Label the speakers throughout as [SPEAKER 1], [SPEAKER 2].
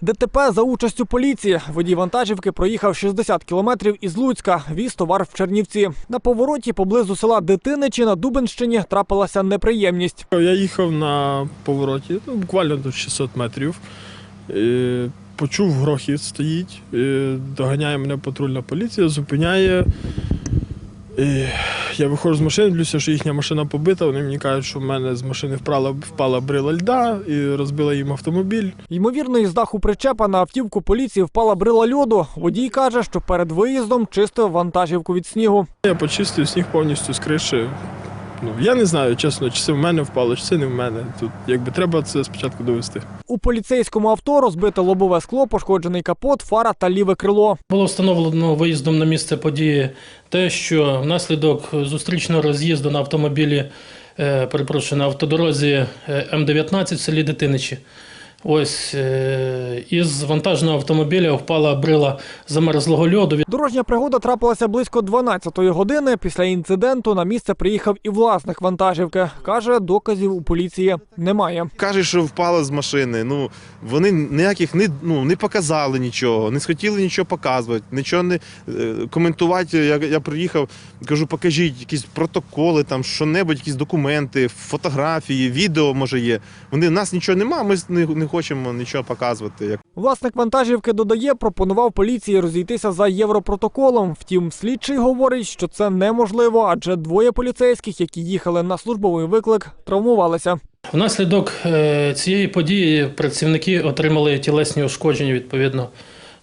[SPEAKER 1] ДТП за участю поліції. Водій вантажівки проїхав 60 кілометрів із Луцька, віз товар в Чернівці. На повороті поблизу села Дитиничі на Дубенщині трапилася неприємність.
[SPEAKER 2] Я їхав на повороті, ну, буквально до 600 метрів. Е, Почув грохіт стоїть, е, доганяє мене патрульна поліція, зупиняє. Е, Я виходжу з машини, дивлюся, що їхня машина побита. Вони мені кажуть, що в мене з машини впала, впала брила льда і розбила їм автомобіль.
[SPEAKER 1] Ймовірно, із даху причепа на автівку поліції впала брила льоду. Водій каже, що перед виїздом чистив вантажівку від снігу.
[SPEAKER 2] Я почистив сніг повністю з криші. Ну, я не знаю, чесно, чи це в мене впало, чи це не в мене. Тут якби треба це спочатку довести.
[SPEAKER 1] У поліцейському авто розбите лобове скло, пошкоджений капот, фара та ліве крило.
[SPEAKER 3] Було встановлено виїздом на місце події те, що внаслідок зустрічного роз'їзду на автомобілі, е, перепрошую, на автодорозі е, М19 в селі Дитиничі. Ось е, із вантажного автомобіля впала брила замерзлого льоду.
[SPEAKER 1] Дорожня пригода трапилася близько 12-ї години. Після інциденту на місце приїхав і власник вантажівки. Каже, доказів у поліції немає.
[SPEAKER 4] Каже, що впала з машини. Ну вони ніяких не, ну, не показали нічого, не схотіли нічого показувати, нічого не е, коментувати. Я, я приїхав, кажу, покажіть якісь протоколи, там що-небудь, якісь документи, фотографії, відео може є. Вони в нас нічого нема, ми не, не хочемо нічого показувати. Як
[SPEAKER 1] Власник вантажівки додає, пропонував поліції розійтися за європротоколом. Втім, слідчий говорить, що це неможливо, адже двоє поліцейських, які їхали на службовий виклик, травмувалися.
[SPEAKER 3] Внаслідок е, цієї події працівники отримали тілесні ушкодження, відповідно,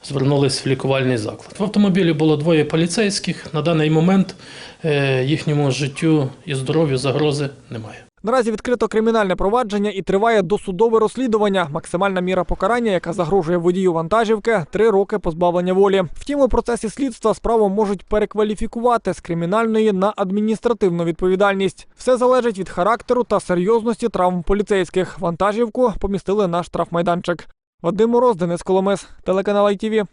[SPEAKER 3] звернулись в лікувальний заклад. В автомобілі було двоє поліцейських. На даний момент е, їхньому життю і здоров'ю загрози немає.
[SPEAKER 1] Наразі відкрито кримінальне провадження і триває досудове розслідування. Максимальна міра покарання, яка загрожує водію вантажівки, три роки позбавлення волі. Втім, у процесі слідства справу можуть перекваліфікувати з кримінальної на адміністративну відповідальність. Все залежить від характеру та серйозності травм поліцейських. Вантажівку помістили на штрафмайданчик. Вадим Мороз, Денис Коломис, телеканал ITV.